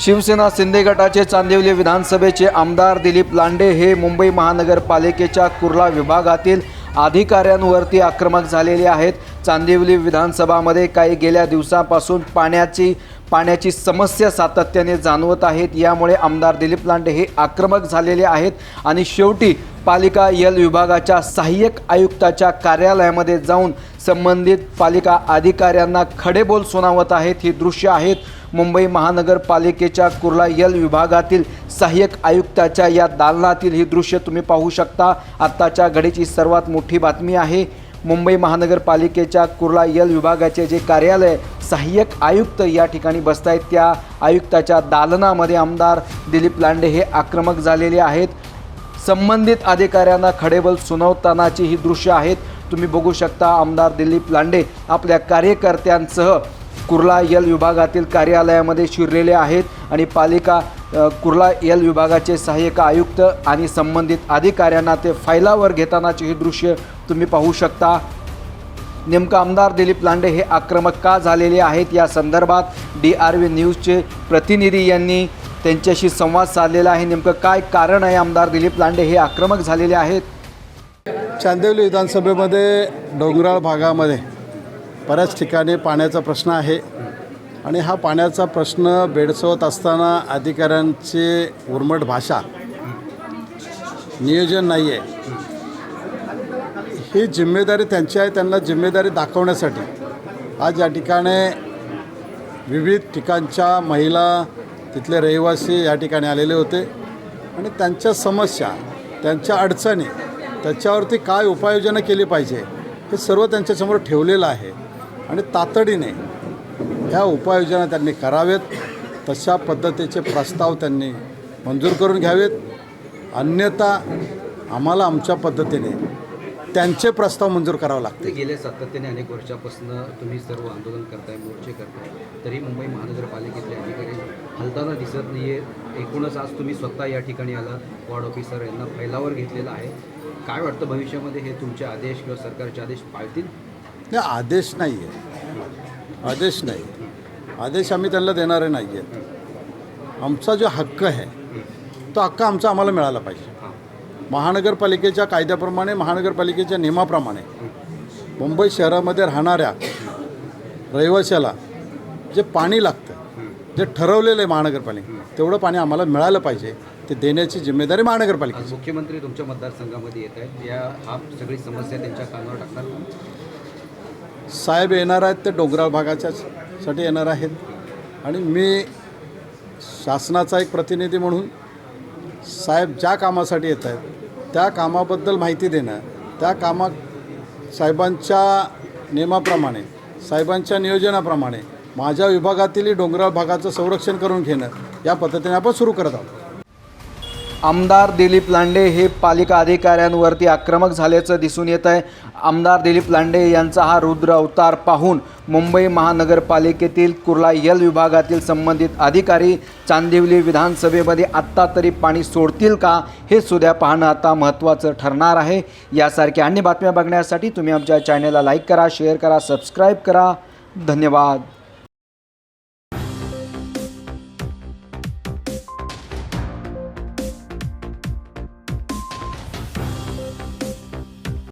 शिवसेना शिंदे गटाचे चांदिवली विधानसभेचे आमदार दिलीप लांडे हे मुंबई महानगरपालिकेच्या कुर्ला विभागातील अधिकाऱ्यांवरती आक्रमक झालेले आहेत. चांदिवली विधानसभामध्ये काही गेल्या दिवसापासून पाण्याची पाण्याची समस्या सातत्याने जाणवत आहेत. यामुळे आमदार दिलीप लांडे हे आक्रमक झालेले आहेत आणि शेवटी पालिका यल विभागाच्या सहाय्यक आयुक्ताच्या कार्यालयामध्ये जाऊन संबंधित पालिका अधिकाऱ्यांना खडेबोल सुनावत आहेत. ही दृश्य आहेत. मुंबई महानगरपालिकेच्या कुर्ला यल विभागातील सहाय्यक आयुक्ताच्या या दालनातील ही दृश्य तुम्ही पाहू शकता. आत्ताच्या घडीची सर्वात मोठी बातमी आहे मुंबई महानगरपालिकेच्या कुर्ला यल विभागाचे जे कार्यालय सहाय्यक आयुक्त या ठिकाणी बसत आहेत त्या आयुक्ताच्या दालनामध्ये आमदार दिलीप लांडे हे आक्रमक झालेले आहेत. संबंधित अधिकाऱ्यांना खडेबल सुनावतानाची ही दृश्य आहेत. तुम्ही बघू शकता आमदार दिलीप लांडे आपल्या कार्यकर्त्यांसह कुर्ला यल विभागातील कार्यालयामध्ये शिरलेले आहेत आणि पालिका कुर्ला यल विभागाचे सहाय्यक आयुक्त आणि संबंधित अधिकाऱ्यांना ते फायलावर घेतानाचे हे दृश्य तुम्ही पाहू शकता. नेमकं आमदार दिलीप लांडे हे आक्रमक का झालेले आहेत? या संदर्भात डी आर व्ही न्यूजचे प्रतिनिधी यांनी त्यांच्याशी संवाद साधलेला आहे. नेमकं काय कारण आहे आमदार दिलीप लांडे हे आक्रमक झालेले आहेत? चांदिवली विधानसभेमध्ये डोंगराळ भागामध्ये बऱ्याच ठिकाणी पाण्याचा प्रश्न आहे. आणि हा पाण्याचा प्रश्न बेडसवत असताना अधिकाऱ्यांची उर्मट भाषा नियोजन नाही आहे ही जिम्मेदारी त्यांची आहे त्यांना जिम्मेदारी दाखवण्यासाठी. आज या ठिकाणी विविध ठिकाणच्या महिला तिथले रहिवासी या ठिकाणी आलेले होते. आणि त्यांच्या समस्या त्यांच्या अडचणी त्याच्यावरती काय उपाययोजना केली पाहिजे हे सर्व त्यांच्यासमोर ठेवलेलं आहे. आणि तातडीने ह्या उपाययोजना त्यांनी करावेत. तशा पद्धतीचे प्रस्ताव त्यांनी मंजूर करून घ्यावेत. अन्यथा आम्हाला आमच्या पद्धतीने त्यांचे प्रस्ताव मंजूर करावे लागते गेल्या सातत्याने अनेक वर्षापासून तुम्ही सर्व आंदोलन करताय मोर्चे करताय. तरी मुंबई महानगरपालिकेतले अधिकारी हलताना दिसत नाही आहे एकूणच आज तुम्ही स्वतः या ठिकाणी आलात वॉर्ड ऑफिसर यांना फैलावर घेतलेला आहे. काय वाटतं भविष्यामध्ये हे तुमचे आदेश किंवा सरकारचे आदेश पाळतील? नाही आदेश नाही आहे आदेश नाही. आदेश आम्ही त्यांना देणारे नाही आहेत आमचा जो हक्क आहे तो हक्क आमचा आम्हाला मिळाला पाहिजे. महानगरपालिकेच्या कायद्याप्रमाणे महानगरपालिकेच्या नियमाप्रमाणे मुंबई शहरामध्ये राहणाऱ्या रहिवाशाला जे पाणी लागतं जे ठरवलेलं आहे महानगरपालिका तेवढं पाणी आम्हाला मिळालं पाहिजे. ते देण्याची जिम्मेदारी महानगरपालिकेची. मुख्यमंत्री तुमच्या मतदारसंघामध्ये येत आहेत. या हा सगळी समस्या त्यांच्या कानावर टाकणार साहेब येणार आहेत ते डोंगराळ भागाच्यासाठी येणार आहेत. आणि मी शासनाचा एक प्रतिनिधी म्हणून साहेब ज्या कामासाठी येत आहेत त्या कामाबद्दल माहिती देणं त्या कामात साहेबांच्या नियमाप्रमाणे साहेबांच्या नियोजनाप्रमाणे माझ्या विभागातीलही डोंगराळ भागाचं संरक्षण करून घेणं या पद्धतीने आपण सुरू करत आहोत. आमदार दिलीप लांडे हे पालिका अधिकाऱ्यांवरती आक्रमक झाल्याचं दिसून येत आहे. आमदार दिलीप लांडे यांचा हा रुद्र अवतार पाहून मुंबई महानगरपालिकेतील कुर्ला यल विभागातील संबंधित अधिकारी चांदिवली विधानसभेमध्ये आत्ता तरी पाणी सोडतील का हे सुद्धा पाहणं आता महत्त्वाचं ठरणार आहे. यासारख्या अन्य बातम्या बघण्यासाठी तुम्ही आमच्या चॅनलला लाईक करा शेअर करा सबस्क्राईब करा. धन्यवाद.